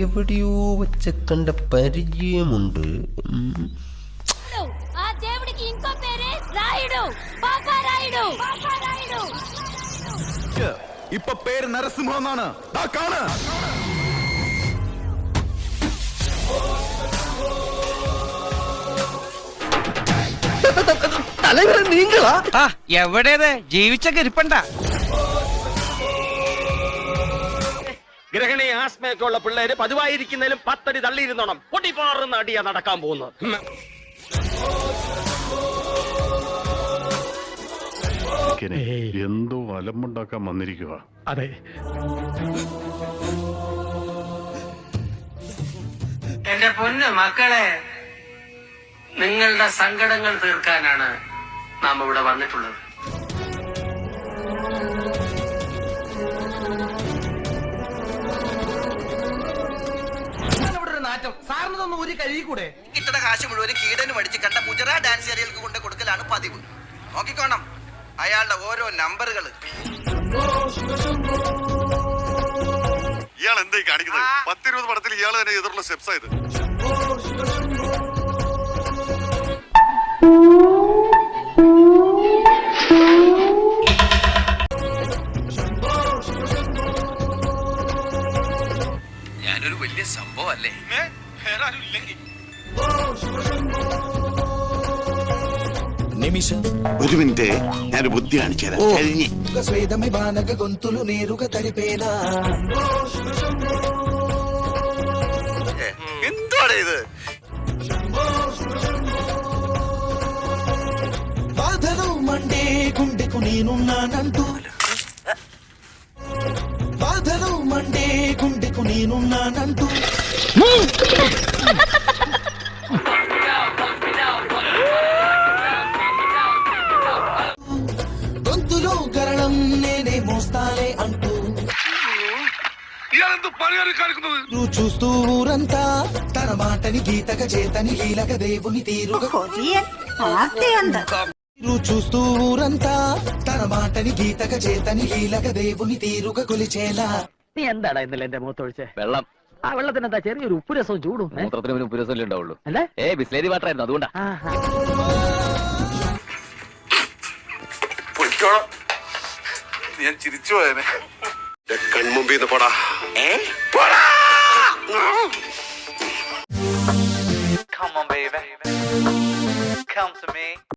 എവിടെയോ വെച്ച കണ്ട പരിചയമുണ്ട് ഇപ്പൊ പേര് നരസിംഹം കാണ കാണ്. തലവരെ എവിടേത്? ജീവിച്ചൊക്കെ ഇരിപ്പണ്ട. ഗ്രഹണി ആസ്മയൊക്കെ ഉള്ള പിള്ളേര് പതിവായിരിക്കുന്നതിലും പത്തടി തള്ളിയിരുന്നോണം. പൊട്ടിപ്പാറുന്ന അടിയാ നടക്കാൻ പോകുന്നത്. എന്തോ അലമ്പുണ്ടാക്കാൻ വന്നിരിക്കുക അതെ. എന്റെ പൊന്ന് മക്കളെ നിങ്ങളുടെ സങ്കടങ്ങൾ തീർക്കാനാണ് നാം ഇവിടെ വന്നിട്ടുള്ളത്. സാറിനതൊന്നും ഒരു കഴുകിക്കൂടെ കിട്ടുന്ന കാശ് മുഴുവൻ കീടന് മടിച്ച് കണ്ട മുജറ ഡാൻസ് ഏരിയകൾക്ക് കൊണ്ട് കൊടുക്കലാണ് പതിവ്. നോക്കിക്കോണം. അയാളുടെ ഓരോ നമ്പറുകൾ ഇയാൾ എന്തായി കാണിക്കുന്നത്? പത്തിരുപത് പടത്തിൽ ഇയാൾ തന്നെ എതിർള്ള സ്റ്റെപ്സ് ആയത് ഞാനൊരു വലിയ സംഭവം അല്ലേ? ഒരു മിനിറ്റ് ഞാനൊരു ബുദ്ധി കാണിച്ചു തരാം കഴിഞ്ഞ് స్వేదమై బానగ గొంతులు నేరుగా తడిపేనా എന്താണ് ഇത് బాధలు మండే గుండెకు నేనున్నానంటూ బాధలు మండే గుండెకు నేనున్నానంటూ గొంతులో గరళం నేనే మోస్తాలే అంటూ నువ్వు చూస్తూ ఊరంతా తన మాటని గీతక చేతని లీలక దేవుని తీరుగా నువ్వు చూస్తూ ఊరంతా తన మాటని గీతక చేతని లీలక దేవుని తీరుగా కొలిచేలా നീ എന്താടാ ഇന്നലെ എന്റെ മുഖത്തൊഴിച്ച് വെള്ളം ആ വെള്ളത്തിന് എന്താ ചെറിയൊരു ഉപ്പുരസവും ചൂടും മൂത്രത്തിന് പിന്നെ ഉപ്പ് രസം ഉണ്ടാവുള്ളൂ. അല്ലേ? ഏ ബിസ്ലേരി വാട്ടർ ആയിരുന്നു അതുകൊണ്ടാ. ഞാൻ ചിരിച്ചു പോയനെ. കൺമുമ്പിൽ നിന്ന് പോടാ! Come on, baby. Come to me.